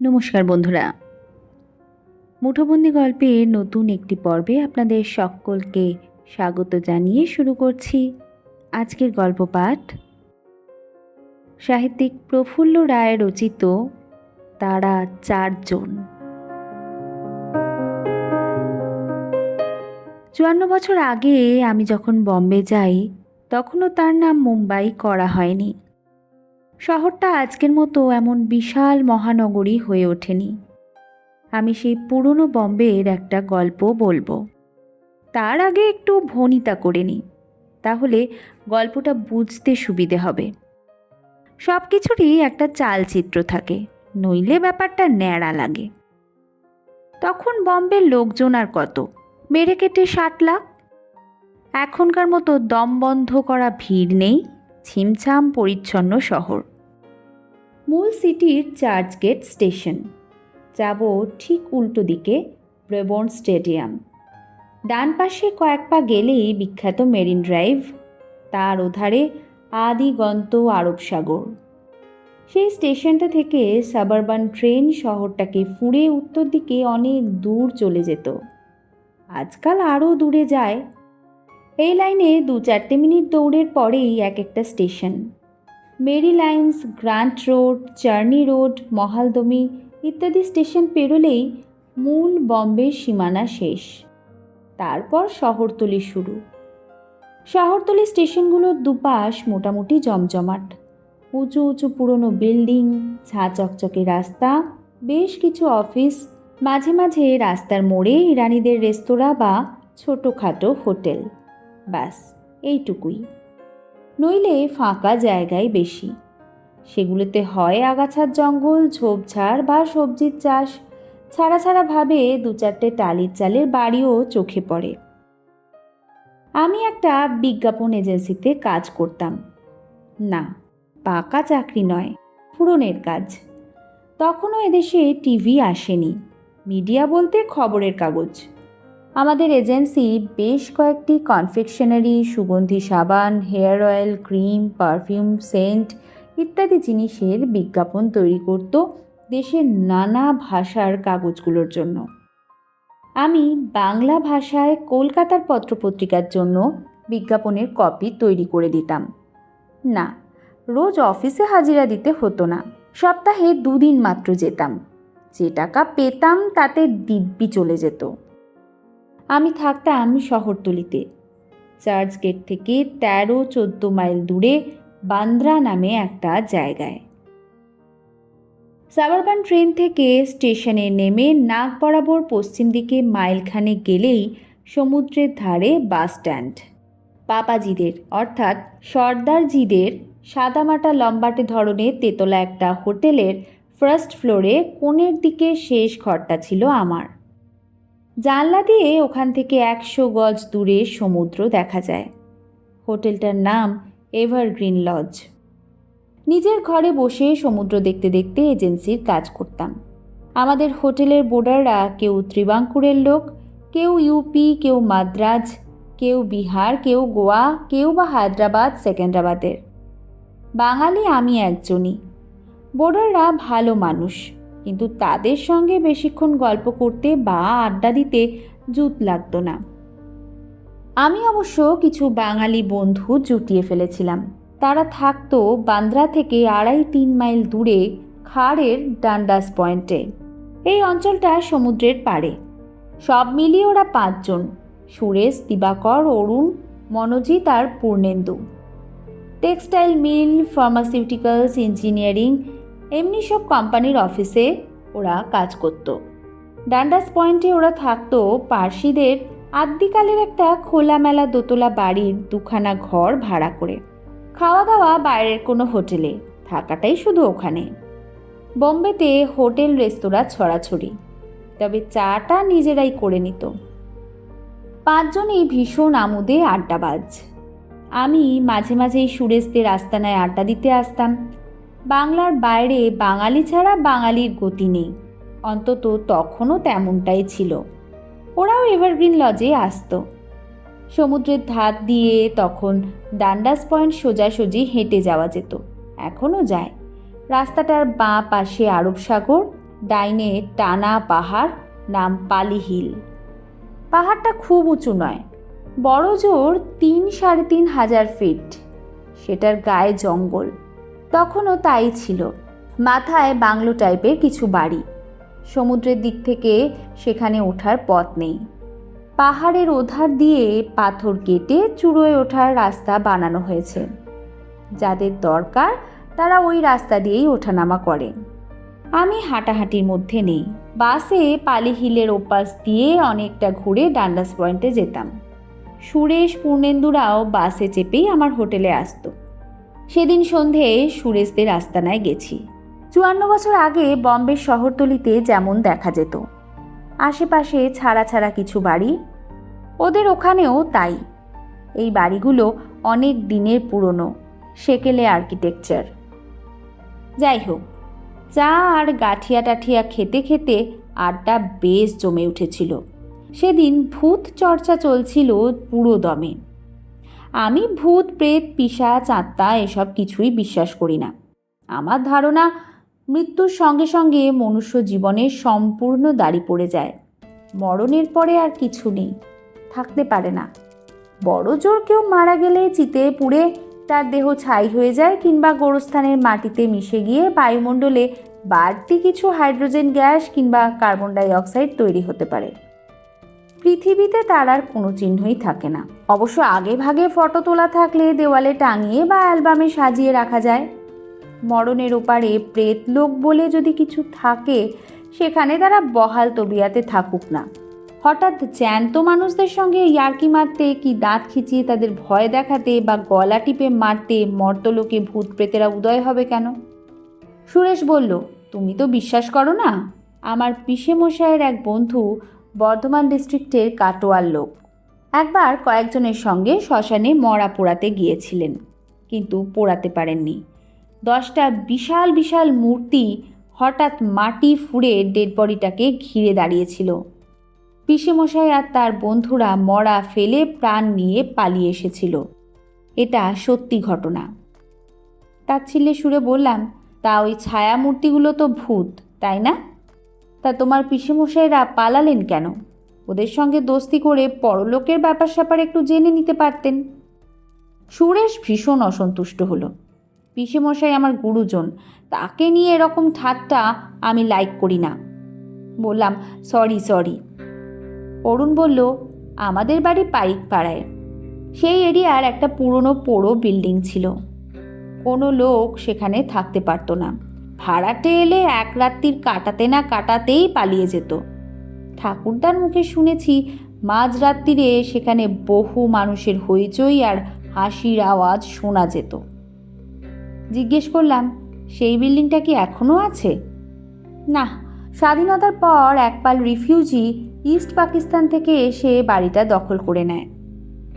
নমস্কার বন্ধুরা। মুঠোবন্দি গল্পের নতুন একটি পর্বে আপনাদের সকলকে স্বাগত জানিয়ে শুরু করছি আজকের গল্প পাঠ। সাহিত্যিক প্রফুল্ল রায় রচিত তারা চারজন। চুয়ান্ন বছর আগে আমি যখন বম্বে যাই, তখনও তার নাম মুম্বাই করা হয়নি। শহরটা আজকের মতো এমন বিশাল মহানগরী হয়ে ওঠেনি। আমি সেই পুরনো বম্বের একটা গল্প বলব। তার আগে একটু ভনিতা করে নিই, তাহলে গল্পটা বুঝতে সুবিধে হবে। সব কিছুরই একটা চালচিত্র থাকে, নইলে ব্যাপারটা ন্যাড়া লাগে। তখন বম্বের লোকজন আর কত? মেরে কেটে ষাট লাখ? এখনকার মতো দম বন্ধ করা ভিড় নেই? ছিমছাম পরিচ্ছন্ন শহর। মূল সিটির চার্চগেট স্টেশন। যাব ঠিক উল্টো দিকে ব্রেবর্ন স্টেডিয়াম। ডান পাশে কয়েক পা গেলেই বিখ্যাত মেরিন ড্রাইভ, তার ওধারে আদিগন্ত আরব সাগর। সেই স্টেশনটা থেকে সাবারবান ট্রেন শহরটাকে ফুঁড়ে উত্তর দিকে অনেক দূর চলে যেত। আজকাল আরও দূরে যায় এই লাইনে দু চারটে মিনিট দৌড়ের পরেই এক একটা station. Marine Lines, Grant Road Charni Road, Mahalaxmi ইত্যাদি স্টেশন পেরোলেই মূল বম্বের সীমানা শেষ। তারপর শহরতলি শুরু। শহরতলি স্টেশনগুলোর দুপাশ মোটামুটি জমজমাট। উঁচু উঁচু পুরনো বিল্ডিং ছা চকচকে রাস্তা, বেশ কিছু অফিস, মাঝে মাঝে রাস্তার মোড়ে ইরানিদের রেস্তোরাঁ বা ছোটোখাটো হোটেল। ব্যাস, এইটুকুই। নইলে ফাঁকা জায়গায় বেশি। সেগুলোতে হয় আগাছার জঙ্গল, ঝোপঝাড় বা সবজির চাষ। ছাড়া ছাড়া ভাবে দু চারটে টালির চালের বাড়িও চোখে পড়ে। আমি একটা বিজ্ঞাপন এজেন্সিতে কাজ করতাম। না, পাকা চাকরি নয়, পুরনের কাজ। তখনও এদেশে টিভি আসেনি। মিডিয়া বলতে খবরের কাগজ। আমাদের এজেন্সি বেশ কয়েকটি কনফেকশনারি, সুগন্ধি সাবান, hair oil, cream, perfume, scent ইত্যাদি জিনিসের বিজ্ঞাপন তৈরি করত দেশের নানা ভাষার কাগজগুলোর জন্য। আমি বাংলা ভাষায় কলকাতার পত্রপত্রিকার জন্য বিজ্ঞাপনের কপি তৈরি করে দিতাম। না, রোজ অফিসে হাজিরা দিতে হতো না, সপ্তাহে দুদিন মাত্র যেতাম। যে টাকা পেতাম তাতে দিব্যি চলে যেত। আমি থাকতাম শহরতলিতে। চার্চ গেট থেকে তেরো, চোদ্দ মাইল দূরে বান্দ্রা নামে একটা জায়গায়। সাবারবান ট্রেন থেকে স্টেশনে নেমে নাক বরাবর পশ্চিম দিকে মাইলখানে গেলেই সমুদ্রের ধারে বাস স্ট্যান্ড। পাপাজিদের, অর্থাৎ সর্দারজিদের, সাদামাটা লম্বাটে ধরনের তেতলা একটা হোটেলের ফার্স্ট ফ্লোরে কোণের দিকে শেষ ঘরটা ছিল আমার। জানলা দিয়ে ওখান থেকে একশো গজ দূরে সমুদ্র দেখা যায়। হোটেলটার নাম এভারগ্রিন লজ। নিজের ঘরে বসে সমুদ্র দেখতে দেখতে এজেন্সির কাজ করতাম। আমাদের হোটেলের বোর্ডাররা কেউ ত্রিবাঙ্কুরের লোক, কেউ ইউপি কেউ মাদ্রাজ, কেউ বিহার, কেউ গোয়া, কেউ বা হায়দ্রাবাদ, সেকেন্দ্রাবাদের। বাঙালি আমি একজনই। বোর্ডাররা ভালো মানুষ। কিন্তু তাদের সঙ্গে বেশিক্ষণ গল্প করতে বা আড্ডা দিতে জুত লাগতো না। আমি অবশ্য কিছু বাঙালি বন্ধু জুটিয়ে ফেলেছিলাম। তারা থাকতো বান্দ্রা থেকে আড়াই তিন মাইল দূরে খাড়ের ডান্ডাস পয়েন্টে। এই অঞ্চলটা সমুদ্রের পাড়ে। সব মিলিয়ে ওরা পাঁচজন, সুরেশ, দিবাকর, অরুণ, মনোজিৎ আর Purnendu. Textile mill, pharmaceuticals, engineering এমনি সব কোম্পানির অফিসে ওরা কাজ করত। ডান্ডাস পয়েন্টে ওরা থাকতো পার্সিদের আদ্যিকালের একটা খোলামেলা দোতলা বাড়ির দুখানা ঘর ভাড়া করে। খাওয়া দাওয়া বাইরের কোনো হোটেলে, থাকাটাই শুধু ওখানে। বোম্বেতে হোটেল রেস্তোরাঁ ছড়াছড়ি, তবে চাটা নিজেরাই করে নিত। পাঁচজনই ভীষণ আমোদে আড্ডাবাজ আমি মাঝে মাঝেই সুরেশদের আস্তানায় আড্ডা দিতে আসতাম। বাংলার বাইরে বাঙালি ছাড়া বাঙালির গতি নেই। অন্তত তখনও তেমনটাই ছিল। ওরাও এভারগ্রিন লজে আসতো। সমুদ্রের ধার দিয়ে তখন ডান্ডাস পয়েন্ট সোজাসুজি হেঁটে যাওয়া যেত। এখনও যায়। রাস্তাটার বাঁ পাশে আরব সাগর, ডাইনে টানা পাহাড়, নাম পালি হিল। পাহাড়টা খুব উঁচু নয়, বড় জোর তিন সাড়ে তিন হাজার ফিট। সেটার গায়ে জঙ্গল। তখনও তাই ছিল। মাথায় বাংলো টাইপের কিছু বাড়ি। সমুদ্রের দিক থেকে সেখানে ওঠার পথ নেই। পাহাড়ের ওধার দিয়ে পাথর কেটে চুড়োয় ওঠার রাস্তা বানানো হয়েছে। যাদের দরকার, তারা ওই রাস্তা দিয়েই ওঠানামা করে। আমি হাঁটাহাঁটির মধ্যে নেই। বাসে পালি হিলের ওপাশ দিয়ে অনেকটা ঘুরে ডান্ডাস পয়েন্টে যেতাম। সুরেশ পূর্ণেন্দুরাও বাসে চেপেই আমার হোটেলে আসতো। সেদিন সন্ধে সুরেশদের আস্তানায় গেছি। চুয়ান্ন বছর আগে বম্বের শহরতলিতে যেমন দেখা যেত। আশেপাশে ছাড়া ছাড়া কিছু বাড়ি, ওদের ওখানেও তাই। এই বাড়িগুলো অনেক দিনের পুরনো, সেকেলে আর্কিটেকচার। যাই হোক, চা আর গাঠিয়া টাঠিয়া খেতে খেতে আড্ডা বেশ জমে উঠেছিল। সেদিন ভূত চর্চা চলছিল পুরো দমে। আমি ভূত, প্রেত, পিশাচ, আত্মা এসব কিছুই বিশ্বাস করি না। আমার ধারণা, মৃত্যুর সঙ্গে সঙ্গে মনুষ্য জীবনের সম্পূর্ণ দাড়ি পড়ে যায়। মরণের পরে আর কিছু নেই, থাকতে পারে না। বড় জোর কেউ মারা গেলে চিতে পুড়ে তার দেহ ছাই হয়ে যায় কিংবা গোরস্থানের মাটিতে মিশে গিয়ে বায়ুমণ্ডলে বাড়তি কিছু হাইড্রোজেন গ্যাস কিংবা কার্বন ডাই অক্সাইড তৈরি হতে পারে। পৃথিবীতে তার আর কোনো চিহ্নই থাকে না। অবশ্য আগে ভাগে ফটো তোলা থাকলে দেওয়ালে টাঙিয়ে বা অ্যালবামে সাজিয়ে রাখা যায়। মরণের ওপারে প্রেত লোক বলে যদি কিছু থাকে, সেখানে তারা বহাল তবিয়াতে থাকুক না। হঠাৎ জ্যান্ত মানুষদের সঙ্গে ইয়ার্কি মারতে, কি দাঁত খিচিয়ে তাদের ভয় দেখাতে বা গলা টিপে মারতে মর্তলোকে ভূত প্রেতেরা উদয় হবে কেন? সুরেশ বলল, তুমি তো বিশ্বাস করো না? আমার পিসে মশাইয়ের এক বন্ধু বর্ধমান ডিস্ট্রিক্টের কাটোয়ার লোক। একবার কয়েকজনের সঙ্গে শ্মশানে মরা পোড়াতে গিয়েছিলেন, কিন্তু পোড়াতে পারেননি। দশটা বিশাল বিশাল মূর্তি হঠাৎ মাটি ফুঁড়ে ডেড বডিটাকে ঘিরে দাঁড়িয়েছিল। পিসেমশাই আর তার বন্ধুরা মরা ফেলে প্রাণ নিয়ে পালিয়ে এসেছিল। এটা সত্যি ঘটনা। তাচ্ছিল্যে সুরে বললাম, তা ওই ছায়া মূর্তিগুলো তো ভূত, তাই না? তা তোমার পিসেমশাইরা পালালেন কেন? ওদের সঙ্গে দোস্তি করে পরলোকের ব্যাপার স্যাপার একটু জেনে নিতে পারতেন। সুরেশ ভীষণ অসন্তুষ্ট হলো। পিসেমশাই আমার গুরুজন, তাকে নিয়ে এরকম ঠাট্টা আমি লাইক করি না। বললাম, সরি সরি। অরুণ বলল, আমাদের বাড়ি পাইক পাড়ায় সেই এরিয়ার একটা পুরনো পোড়ো বিল্ডিং ছিল। কোনো লোক সেখানে থাকতে পারতো না। ভাড়াটে এলে এক রাত্রির কাটাতে না কাটাতেই পালিয়ে যেত। ঠাকুরদার মুখে শুনেছি মাঝরাত্রিরে সেখানে বহু মানুষের হইচই আর হাসির আওয়াজ শোনা যেত। জিজ্ঞেস করলাম, সেই বিল্ডিংটা কি এখনও আছে? না, স্বাধীনতার পর একপাল রিফিউজি ইস্ট পাকিস্তান থেকে এসে বাড়িটা দখল করে নেয়।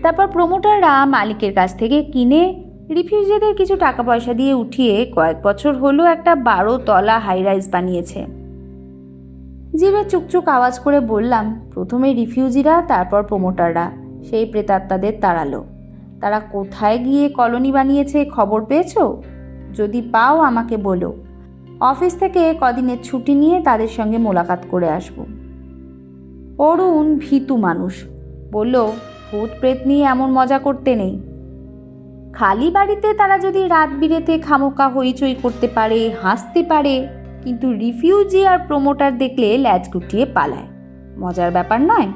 তারপর প্রমোটাররা মালিকের কাছ থেকে কিনে রিফিউজিদের কিছু টাকা পয়সা দিয়ে উঠিয়ে কয়েক বছর হলো একটা বারো তলা হাইরাইজ বানিয়েছে। জিভে চুকচুক আওয়াজ করে বললাম, প্রথমে রিফিউজিরা, তারপর প্রোমোটাররা। সেই প্রেতাত্মাদের তাড়ালো। তারা কোথায় গিয়ে কলোনি বানিয়েছে খবর পেয়েছ? যদি পাও আমাকে বলো। অফিস থেকে কদিনের ছুটি নিয়ে তাদের সঙ্গে মোলাকাত করে আসব। অরুণ ভীতু মানুষ। বলল ভূত প্রেত নিয়ে এমন মজা করতে নেই। খালি বাড়িতে তারা যদি রাত বিরেতে খামোকা হইচই করতে পারে, হাসতে পারে, কিন্তু রিফিউজি আর প্রমোটার দেখলে ল্যাজ গুটিয়ে পালায়। মজার ব্যাপার নয়।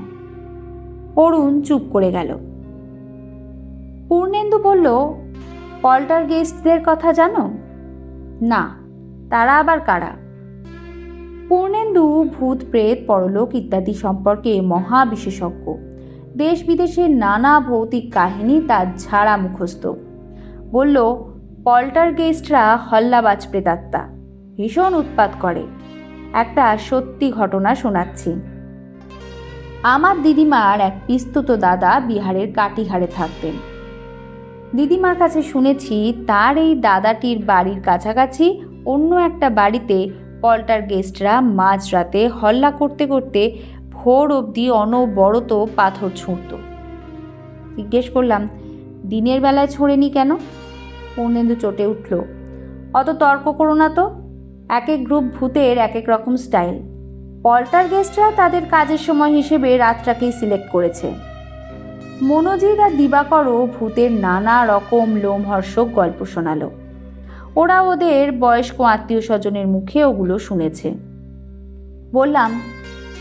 অরুণ চুপ করে গেল। পূর্ণেন্দু বলল পল্টার গেস্টদের কথা জানো? না। তারা আবার কারা? পূর্ণেন্দু ভূত, প্রেত, পরলোক ইত্যাদি সম্পর্কে মহা বিশেষজ্ঞ দেশ বিদেশের নানা ভৌতিক কাহিনী তার ঝাড়া মুখস্থ বলল পল্টার গেস্টরা হল্লাবাজ প্রেতাত্মা ভীষণ উৎপাত করে। একটা সত্যি ঘটনা শোনাচ্ছি। আমার দিদিমার এক পিস্তুত দাদা বিহারের কাটিহারে থাকতেন। দিদিমার কাছে শুনেছি তার এই দাদাটির বাড়ির কাছাকাছি অন্য একটা বাড়িতে পল্টার গেস্টরা মাঝরাতে হল্লা করতে করতে ভোর অবধি অনবরত পাথর ছুঁড়ত। জিজ্ঞেস করলাম, দিনের বেলায় ছোঁড়েনি কেন? পূর্ণেন্দু চটে উঠল। অত তর্ক করো না তো। এক এক গ্রুপ ভূতের এক এক রকম স্টাইল। পল্টার গেস্টরা তাদের কাজের সময় হিসেবে রাতটাকেই সিলেক্ট করেছে। মনোজিৎ আর দিবাকরও ভূতের নানা রকম লোমহর্ষক গল্প শোনালো। ওরা ওদের বয়স্ক আত্মীয় স্বজনের মুখে ওগুলো শুনেছে। বললাম,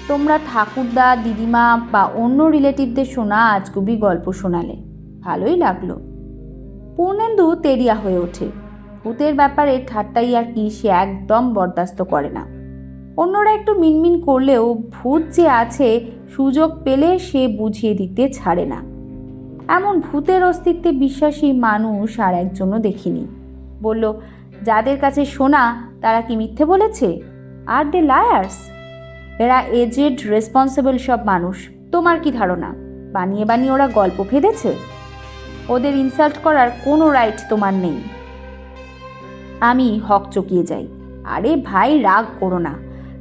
তোমরা ঠাকুরদা, দিদিমা বা অন্য রিলেটিভদের শোনা আজগুবি গল্প শোনালে। ভালোই লাগল। পূর্ণেন্দু তেরিয়া হয়ে ওঠে। ভূতের ব্যাপারে ঠাট্টাই আর কি সে একদম বরদাস্ত করে না। অন্যরা একটু মিনমিন করলেও ভূত যে আছে, সুযোগ পেলে সে বুঝিয়ে দিতে ছাড়ে না। এমন ভূতের অস্তিত্বে বিশ্বাসী মানুষ আর একজনও দেখিনি। বলল, যাদের কাছে শোনা তারা কি মিথ্যে বলেছে? আর দে লায়ার্স? এরা এজেড, রেসপন্সিবল সব মানুষ। তোমার কি ধারণা? বানিয়ে বানিয়ে ওরা গল্প ফেদেছে? ওদের ইনসাল্ট করার কোনো রাইট তোমার নেই। আমি হক চকিয়ে যাই। আরে ভাই, রাগ করো না।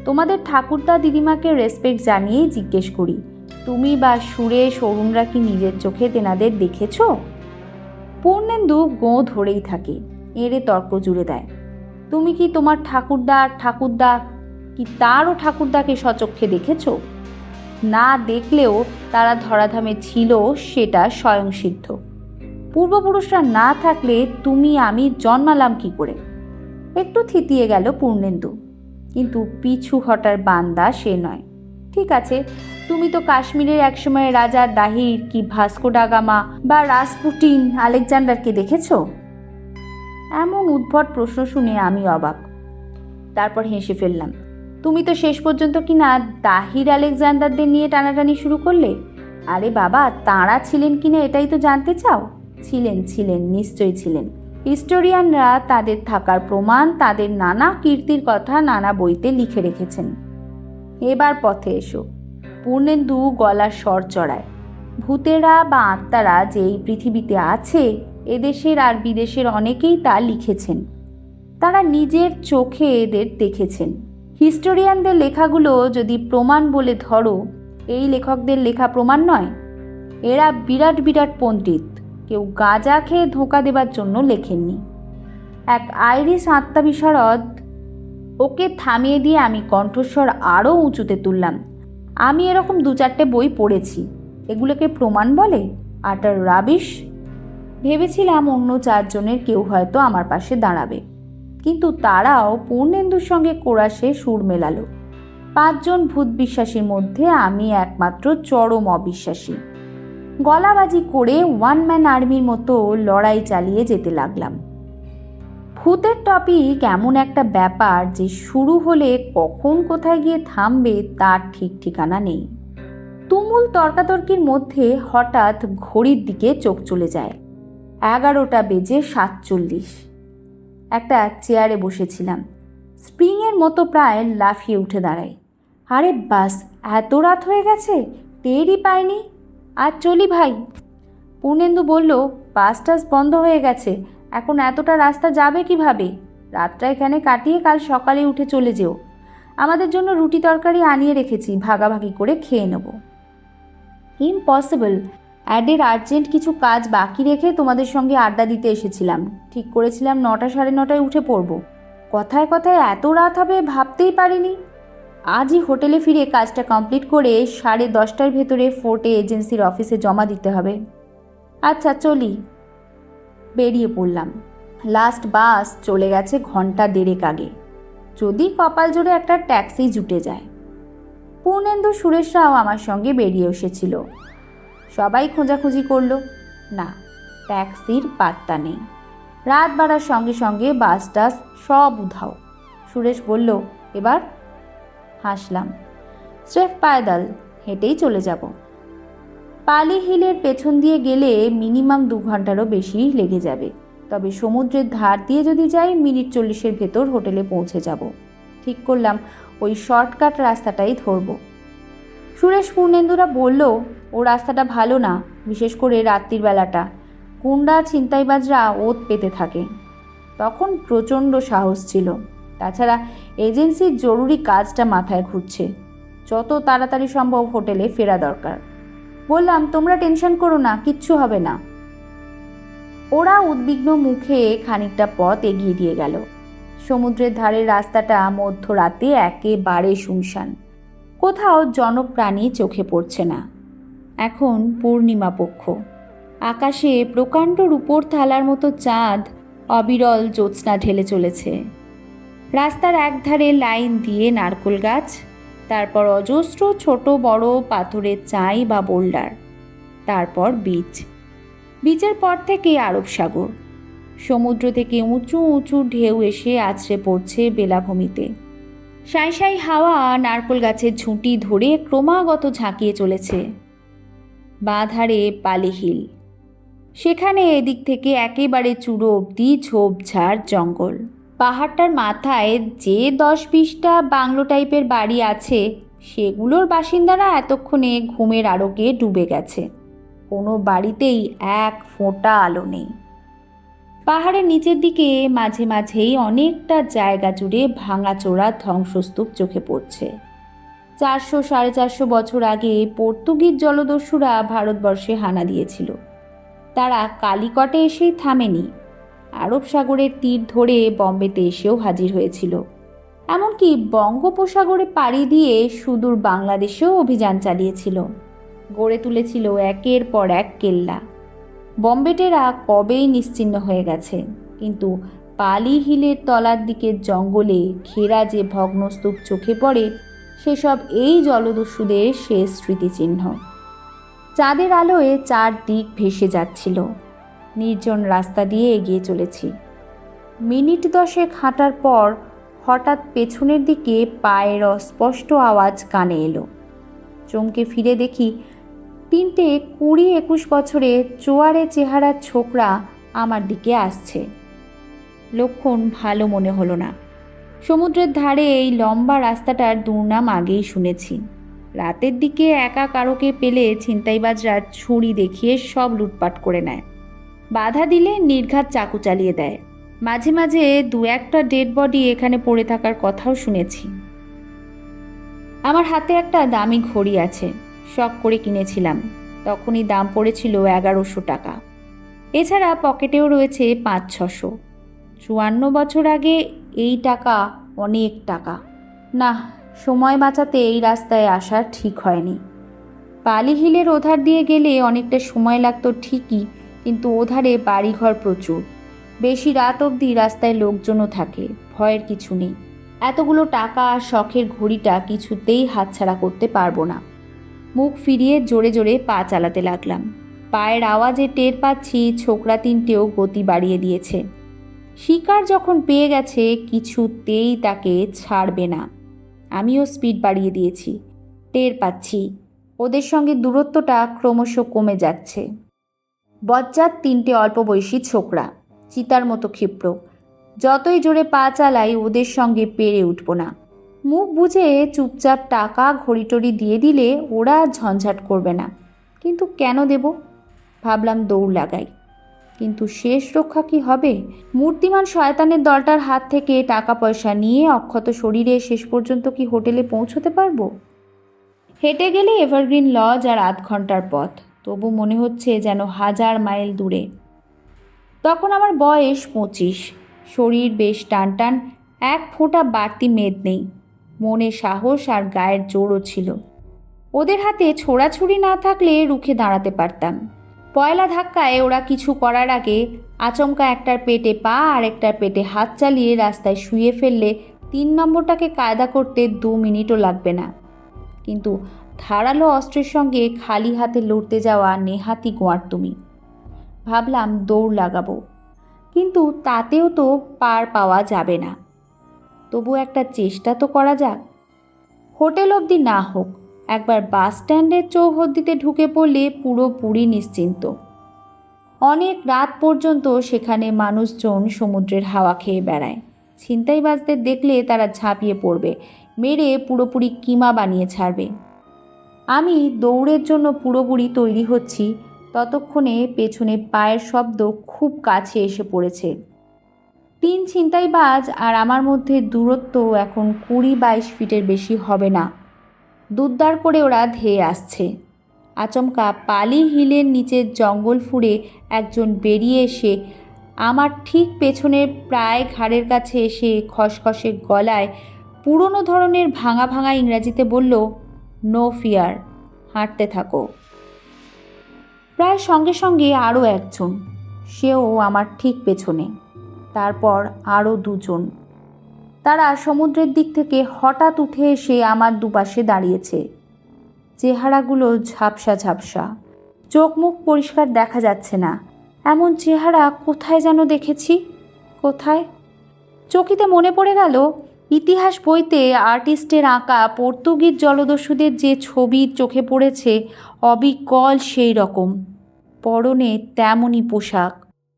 তোমাদের ঠাকুরদা দিদিমাকে রেসপেক্ট জানিয়েই জিজ্ঞেস করি, তুমি বা সুরেশ, অরুণরা কি নিজের চোখে তেনাদের দেখেছ? পূর্ণেন্দু গোঁ ধরেই থাকে এরে তর্ক জুড়ে দেয়, তুমি কি তোমার ঠাকুরদা ঠাকুরদা, কি তারও ঠাকুরদাকে সচক্ষে দেখেছ? না দেখলেও তারা ধরাধামে ছিল, সেটা স্বয়ংসিদ্ধ পূর্বপুরুষরা না থাকলে তুমি, আমি জন্মালাম কি করে? একটু থিতিয়ে গেল পূর্ণেন্দু। কিন্তু পিছু হটার বান্দা সে নয়। ঠিক আছে, তুমি তো কাশ্মীরের একসময় রাজা দাহির কি ভাস্কো ডাগামা বা রাসপুটিন আলেকজান্ডারকে দেখেছ? এমন উদ্ভট প্রশ্ন শুনে আমি অবাক। তারপর হেসে ফেললাম, তুমি তো শেষ পর্যন্ত কি না দাহির আলেকজান্ডারদের নিয়ে টানাটানি শুরু করলে? আরে বাবা, তাঁরা ছিলেন কিনা এটাই তো জানতে চাও? ছিলেন ছিলেন, নিশ্চয়ই ছিলেন। হিস্টোরিয়ানরা তাদের থাকার প্রমাণ, তাদের নানা কীর্তির কথা নানা বইতে লিখে রেখেছেন। এবার পথে এসো। পূর্ণেন্দু গলার স্বর চড়ায়। ভূতেরা বা আত্মারা যে এই পৃথিবীতে আছে, এদেশের আর বিদেশের অনেকেই তা লিখেছেন। তারা নিজের চোখে এদের দেখেছেন। হিস্টোরিয়ানদের লেখাগুলো যদি প্রমাণ বলে ধরো, এই লেখকদের লেখা প্রমাণ নয়? এরা বিরাট বিরাট পণ্ডিত। কেউ গাঁজা খেয়ে ধোঁকা দেবার জন্য লেখেননি। এক আইরিশ আত্মা বিশারদ, ওকে থামিয়ে দিয়ে আমি কণ্ঠস্বর আরও উঁচুতে তুললাম। আমি এরকম দু চারটে বই পড়েছি। এগুলোকে প্রমাণ বলে? আটার রাবিশ? ভেবেছিলাম অন্য চারজনের কেউ হয়তো আমার পাশে দাঁড়াবে। কিন্তু তারাও পূর্ণেন্দুর সঙ্গে কোরাসে সুর মেলালো। পাঁচজন ভূত বিশ্বাসীর মধ্যে আমি একমাত্র চরম অবিশ্বাসী। গলাবাজি করে ওয়ান ম্যান আর্মির মতো লড়াই চালিয়ে যেতে লাগলাম। ভূতের টপিক এমন একটা ব্যাপার যে শুরু হলে কখন কোথায় গিয়ে থামবে তার ঠিক ঠিকানা নেই। তুমুল তর্কাতর্কির মধ্যে হঠাৎ ঘড়ির দিকে চোখ চলে যায়। এগারোটা বেজে সাতচল্লিশ। একটা চেয়ারে বসেছিলাম। স্প্রিংয়ের মতো প্রায় লাফিয়ে উঠে দাঁড়াই আরে বাস, এত রাত হয়ে গেছে, টেরই পাইনি। আজ চলি ভাই। পূর্ণেন্দু বলল, বাস টাস বন্ধ হয়ে গেছে, এখন এতটা রাস্তা যাবে কীভাবে? রাতটা এখানে কাটিয়ে কাল সকালে উঠে চলে যেও। আমাদের জন্য রুটি তরকারি আনিয়ে রেখেছি, ভাগাভাগি করে খেয়ে নেব। ইম্পসিবল অ্যাডের আর্জেন্ট কিছু কাজ বাকি রেখে তোমাদের সঙ্গে আড্ডা দিতে এসেছিলাম। ঠিক করেছিলাম নটা সাড়ে নটায় উঠে পড়ব। কথায় কথায় এত রাত হবে ভাবতেই পারিনি। আজই হোটেলে ফিরে কাজটা কমপ্লিট করে সাড়ে দশটার ভেতরে ফোর্টে এজেন্সির অফিসে জমা দিতে হবে। আচ্ছা চলি। বেরিয়ে পড়লাম। লাস্ট বাস চলে গেছে ঘণ্টা দেড়েক আগে। যদি কপাল জোরে একটা ট্যাক্সি জুটে যায়। পূর্ণেন্দু সুরেশরাও আমার সঙ্গে বেরিয়ে এসেছিল। সবাই খোঁজাখুঁজি করল। না, ট্যাক্সির পাত্তা নেই। রাত বাড়ার সঙ্গে সঙ্গে বাস টাস সব উধাও। সুরেশ বলল, এবার হাসলাম। স্রেফ পায়দাল, হেঁটেই চলে যাব। পালি হিলের পেছন দিয়ে গেলে মিনিমাম দু ঘন্টারও বেশি লেগে যাবে। তবে সমুদ্রের ধার দিয়ে যদি যাই, মিনিট চল্লিশের ভেতর হোটেলে পৌঁছে যাব। ঠিক করলাম, ওই শর্টকাট রাস্তাটাই ধরব। সুরেশ পূর্ণেন্দুরা বলল, ও রাস্তাটা ভালো না, বিশেষ করে রাত্রির বেলাটা। গুন্ডা ছিনতাইবাজরা ওত পেতে থাকে। তখন প্রচণ্ড সাহস ছিল। তাছাড়া এজেন্সির জরুরি কাজটা মাথায় ঘুরছে। যত তাড়াতাড়ি সম্ভব হোটেলে ফেরা দরকার। বললাম, তোমরা টেনশন করো না, কিচ্ছু হবে না। ওরা উদ্বিগ্ন মুখে খানিকটা পথ এগিয়ে দিয়ে গেল। সমুদ্রের ধারের রাস্তাটা মধ্যরাতে একেবারে শুনশান। কোথাও জনপ্রাণী চোখে পড়ছে না। এখন পূর্ণিমা পক্ষ। আকাশে প্রকাণ্ড রূপোর থালার মতো চাঁদ অবিরল জ্যোৎস্না ঢেলে চলেছে। রাস্তার একধারে লাইন দিয়ে নারকোল গাছ, তারপর অজস্র ছোট বড় পাথরের চাই বা বোল্ডার, তারপর বিচ। বিচের পর থেকে আরব সাগর। সমুদ্র থেকে উঁচু উঁচু ঢেউ এসে আছড়ে পড়ছে বেলাভূমিতে। সাই সাই হাওয়া নারকোল গাছের ঝুঁটি ধরে ক্রমাগত ঝাঁকিয়ে চলেছে। বাঁধারে পালিহিল সেখানে এদিক থেকে একেবারে চূড়ো অবধি ঝোপঝাড় জঙ্গল। পাহাড়টার মাথায় যে দশ বিশটা বাংলো টাইপের বাড়ি আছে, সেগুলোর বাসিন্দারা এতক্ষণে ঘুমের আড়কে ডুবে গেছে। কোনো বাড়িতেই এক ফোঁটা আলো নেই। পাহাড়ের নিচের দিকে মাঝে মাঝেই অনেকটা জায়গা জুড়ে ভাঙাচোরা ধ্বংসস্তূপ চোখে পড়ছে। চারশো সাড়ে চারশো বছর আগে পর্তুগিজ জলদস্যুরা ভারতবর্ষে হানা দিয়েছিল। তারা কালিকটে এসেই থামেনি। আরব সাগরের তীর ধরে বম্বেতে এসেও হাজির হয়েছিল। এমনকি বঙ্গোপসাগরে পাড়ি দিয়ে সুদূর বাংলাদেশেও অভিযান চালিয়েছিল। গড়ে তুলেছিল একের পর এক কেল্লা। বম্বেটেরা কবেই নিশ্চিহ্ন হয়ে গেছে, কিন্তু পালি হিলের তলার দিকের জঙ্গলে ঘেরা যে ভগ্নস্তূপ চোখে পড়ে, সেসব এই জলদস্যুদের শেষ স্মৃতিচিহ্ন। চাঁদের আলোয় চারদিক ভেসে যাচ্ছিল। নির্জন রাস্তা দিয়ে এগিয়ে চলেছি। মিনিট দশেক হাঁটার পর হঠাৎ পেছনের দিকে পায়ের অস্পষ্ট আওয়াজ কানে এলো। চমকে ফিরে দেখি তিনটে কুড়ি একুশ বছরে চোয়ারে চেহারার ছোকরা আমার দিকে আসছে। লক্ষণ ভালো মনে হলো না। সমুদ্রের ধারে এই লম্বা রাস্তাটার দুর্নাম আগেই শুনেছি। রাতের দিকে একা কারোকে পেলে ছিনতাইবাজরা ছুরি দেখিয়ে সব লুটপাট করে নেয়। বাধা দিলে নির্ঘাত চাকু চালিয়ে দেয়। মাঝে মাঝে দু একটা ডেড বডি এখানে পড়ে থাকার কথাও শুনেছি। আমার হাতে একটা দামি ঘড়ি আছে, শখ করে কিনেছিলাম। তখনই দাম পড়েছিল এগারোশো টাকা। এছাড়া পকেটেও রয়েছে পাঁচ, ছশো। চুয়ান্ন বছর আগে এই টাকা অনেক টাকা। না, সময় বাঁচাতে এই রাস্তায় আসা ঠিক হয়নি। পালি হিলের ওধার দিয়ে গেলে অনেকটা সময় লাগতো ঠিকই কিন্তু ওধারে বাড়িঘর প্রচুর। বেশি রাত অবধি রাস্তায় লোকজনও থাকে, ভয়ের কিছু নেই। এতগুলো টাকা আর শখের ঘড়িটা কিছুতেই হাতছাড়া করতে পারব না। মুখ ফিরিয়ে জোরে জোরে পা চালাতে লাগলাম। পায়ের আওয়াজে টের পাচ্ছি ছোকরা তিনটেও গতি বাড়িয়ে দিয়েছে। শিকার যখন পেয়ে গেছে, কিছুতেই তাকে ছাড়বে না। আমিও স্পিড বাড়িয়ে দিয়েছি। টের পাচ্ছি। ওদের সঙ্গে দূরত্বটা ক্রমশ কমে যাচ্ছে। বজ্জাত তিনটে অল্প বয়সী ছোকরা, চিতার মতো ক্ষিপ্র। যতই জোরে পা চালাই, ওদের সঙ্গে পেরে উঠব না। মুখ বুঝে চুপচাপ টাকা ঘড়িটড়ি দিয়ে দিলে ওরা ঝঞ্ঝাট করবে না। কিন্তু কেন দেব? ভাবলাম দৌড় লাগাই। কিন্তু শেষ রক্ষা কি হবে? মূর্তিমান শয়তানের দলটার হাত থেকে টাকা পয়সা নিয়ে অক্ষত শরীরে শেষ পর্যন্ত কি হোটেলে পৌঁছতে পারব? হেঁটে গেলে এভারগ্রিন লজ আর আধ ঘণ্টার পথ। তবু মনে হচ্ছে যেন হাজার মাইল দূরে। তখন আমার বয়স পঁচিশ। শরীর বেশ টান টান এক ফোঁটা বাড়তি মেদ নেই। মনে সাহস আর গায়ের জোরও ছিল। ওদের হাতে ছোড়াছুড়ি না থাকলে রুখে দাঁড়াতে পারতাম। পয়লা ধাক্কায় ওরা কিছু করার আগে আচমকা একটার পেটে পা আর একটার পেটে হাত চালিয়ে রাস্তায় শুয়ে ফেললে তিন নম্বরটাকে কায়দা করতে দু মিনিটও লাগবে না। কিন্তু ধারালো অস্ত্রের সঙ্গে খালি হাতে লড়তে যাওয়া নেহাতি গোয়ার তুমি ভাবলাম দৌড় লাগাবো, কিন্তু তাতেও তো পার পাওয়া যাবে না। তবু একটা চেষ্টা তো করা যাক। হোটেল অবধি না হোক, একবার বাস স্ট্যান্ডের চৌহদ্দিতে ঢুকে পড়লে পুরোপুরি নিশ্চিন্ত। অনেক রাত পর্যন্ত সেখানে মানুষজন সমুদ্রের হাওয়া খেয়ে বেড়ায়। ছিনতাইবাজদের দেখলে তারা ঝাঁপিয়ে পড়বে, মেরে পুরোপুরি কিমা বানিয়ে ছাড়বে। আমি দৌড়ের জন্য পুরোপুরি তৈরি হচ্ছি। ততক্ষণে পেছনে পায়ের শব্দ খুব কাছে এসে পড়েছে। তিন ছিনতাইবাজ আর আমার মধ্যে দূরত্ব এখন কুড়ি বাইশ ফিটের বেশি হবে না। দুদ্দার করে ওরা ধেয়ে আসছে। আচমকা পালি হিলের নিচের জঙ্গল ফুঁড়ে একজন বেরিয়ে এসে আমার ঠিক পেছনের প্রায় ঘাড়ের কাছে এসে খসখসে গলায় পুরনো ধরনের ভাঙা ভাঙা ইংরাজিতে বলল নো ফিয়ার, হাঁটতে থাকো। প্রায় সঙ্গে সঙ্গে আরও একজন, সেও আমার ঠিক পেছনে, তারপর আরও দুজন। তারা সমুদ্রের দিক থেকে হঠাৎ উঠে এসে আমার দুপাশে দাঁড়িয়েছে। চেহারাগুলো ঝাপসা ঝাপসা চোখ মুখ পরিষ্কার দেখা যাচ্ছে না। এমন চেহারা কোথায় যেন দেখেছি? কোথায়? চকিতে মনে পড়ে গেল ইতিহাস বইতে আর্টিস্টের আঁকা পর্তুগিজ জলদস্যুদের যে ছবি চোখে পড়েছে, অবিকল সেই রকম পরনে তেমনই পোশাক।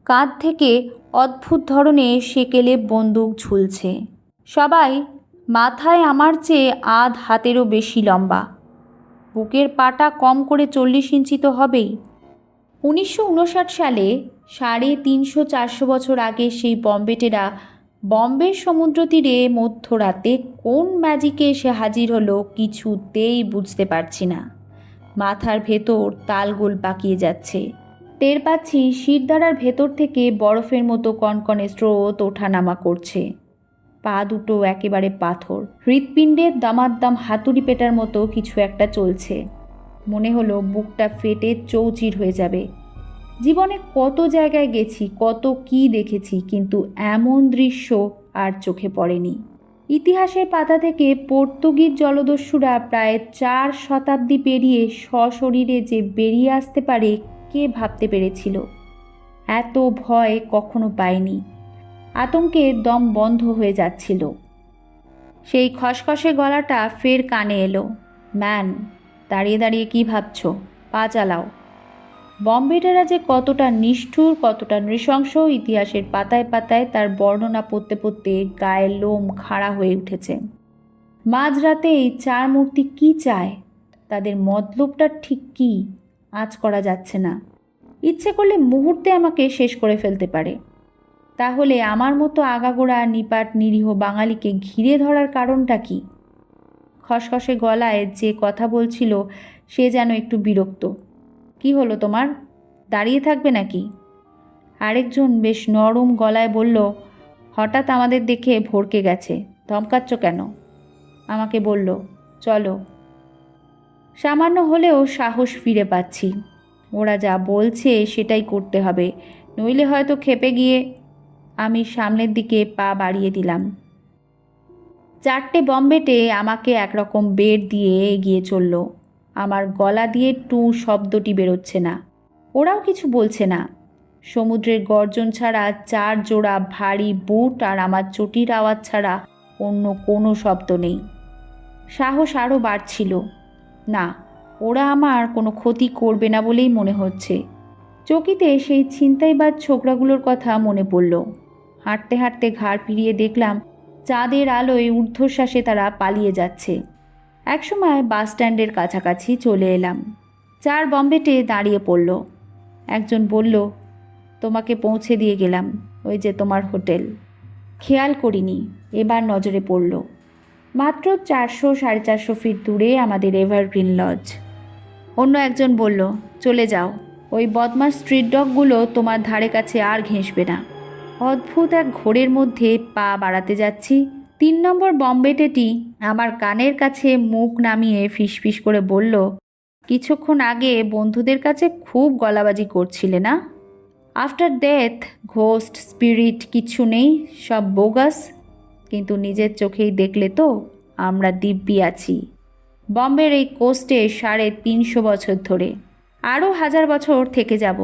কাঁধ থেকে অদ্ভুত ধরনের সেকেলে বন্দুক ঝুলছে। সবাই, মাথায় আমার চেয়ে আধ হাতেরও বেশি লম্বা। বুকের পাটা কম করে চল্লিশ ইঞ্চি তো হবেই। উনিশশো উনষাট সালে সাড়ে তিনশো চারশো বছর আগে সেই বম্বেটেরা বম্বের সমুদ্র তীরে মধ্যরাতে কোন ম্যাজিকে এসে হাজির হলো কিছুতেই বুঝতে পারছি না। মাথার ভেতর তালগোল পাকিয়ে যাচ্ছে। টের পাচ্ছি শিরদাঁড়ার ভেতর থেকে বরফের মতো কনকনে স্রোত ওঠানামা করছে। পা দুটো একেবারে পাথর। হৃৎপিণ্ডের দামাদ্দাম হাতুড়ি পেটার মতো কিছু একটা চলছে। মনে হলো বুকটা ফেটে চৌচির হয়ে যাবে। জীবনে কত জায়গায় গেছি, কত কি দেখেছি, কিন্তু এমন দৃশ্য আর চোখে পড়েনি। ইতিহাসের পাতা থেকে পর্তুগিজ জলদস্যুরা প্রায় চার শতাব্দী পেরিয়ে সশরীরে যে বেরিয়ে আসতে পারে, কে ভাবতে পেরেছিল? এত ভয় কখনো পায়নি আতঙ্কে দম বন্ধ হয়ে যাচ্ছিল। সেই খসখসে গলাটা ফের কানে এলো। ম্যান, দাঁড়িয়ে দাঁড়িয়ে কি ভাবছ? পা চালাও। বম্বেটারা যে কতটা নিষ্ঠুর, কতটা নৃশংস, ইতিহাসের পাতায় পাতায় তার বর্ণনা পড়তে পড়তে গায়ে লোম খাড়া হয়ে উঠেছে। মাঝরাতে এই চার মূর্তি কি চায়? তাদের মতলবটা ঠিক কি? আজ করা যাচ্ছে না। ইচ্ছে করলে মুহূর্তে আমাকে শেষ করে ফেলতে পারে। তাহলে আমার মতো আগাগোড়া, নিপাট, নিরীহ বাঙালিকে ঘিরে ধরার কারণটা কি? খসখসে গলায় যে কথা বলছিল, সে যেন একটু বিরক্ত। কি হলো তোমার? দাঁড়িয়ে থাকবে নাকি? আরেকজন বেশ নরম গলায় বলল, হঠাৎ আমাদের দেখে ভরকে গেছে, ধমকাচ্ছ কেন? আমাকে বলল, চলো। সামান্য হলেও সাহস ফিরে পাচ্ছি। ওরা যা বলছে সেটাই করতে হবে, নইলে হয়তো খেপে গিয়ে আমি সামনের দিকে পা বাড়িয়ে দিলাম। চারটে বম্বেটে আমাকে একরকম বেড দিয়ে এগিয়ে চলল। আমার গলা দিয়ে টু শব্দটি বেরোচ্ছে না। ওরাও কিছু বলছে না। সমুদ্রের গর্জন ছাড়া চার জোড়া ভারী বুট আর আমার চটির আওয়াজ ছাড়া অন্য কোনো শব্দ নেই। সাহস আরও বাড়ছিল। না, ওরা আমার কোনো ক্ষতি করবে না বলেই মনে হচ্ছে। চকিতে সেই ছিনতাইবাজ ছোকরাগুলোর কথা মনে পড়ল। হাঁটতে হাঁটতে ঘাড় ফিরিয়ে দেখলাম, চাঁদের আলোয় ঊর্ধ্বশ্বাসে তারা পালিয়ে যাচ্ছে। একসময় বাস স্ট্যান্ডের কাছাকাছি চলে এলাম। চার বম্বেটে দাঁড়িয়ে পড়ল। একজন বলল, তোমাকে পৌঁছে দিয়ে গেলাম, ওই যে তোমার হোটেল। খেয়াল করিনি, এবার নজরে পড়ল। মাত্র চারশো সাড়ে চারশো ফিট দূরে আমাদের এভারগ্রিন লজ। অন্য একজন বলল, চলে যাও, ওই বদমাস স্ট্রিট ডগগুলো তোমার ধারে কাছে আর ঘেঁষবে না। অদ্ভুত এক ঘোরের মধ্যে পা বাড়াতে যাচ্ছি তিন নম্বর বম্বেটেটি আমার কানের কাছে মুখ নামিয়ে ফিসফিস করে বলল, কিছুক্ষণ আগে বন্ধুদের কাছে খুব গলাবাজি করছিলে না? আফটার ডেথ ঘোস্ট স্পিরিট কিছু নেই, সব বোগাস কিন্তু নিজের চোখেই দেখলে তো আমরা দিব্যি আছি। বম্বের এই কোস্টে সাড়ে তিনশো বছর ধরে, আরও হাজার বছর থেকে যাব,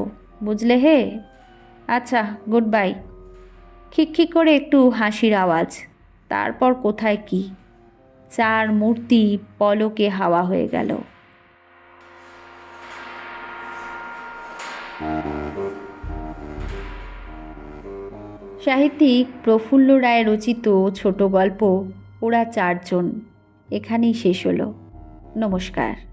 বুঝলে হে? আচ্ছা গুড বাই খিকখিক করে একটু হাসির আওয়াজ। তারপর কোথায় কি? চার মূর্তি পলকে হাওয়া হয়ে গেল। সাহিত্যিক প্রফুল্ল রায় রচিত ছোট গল্প ওরা চারজন। এখানেই শেষ হলো। নমস্কার।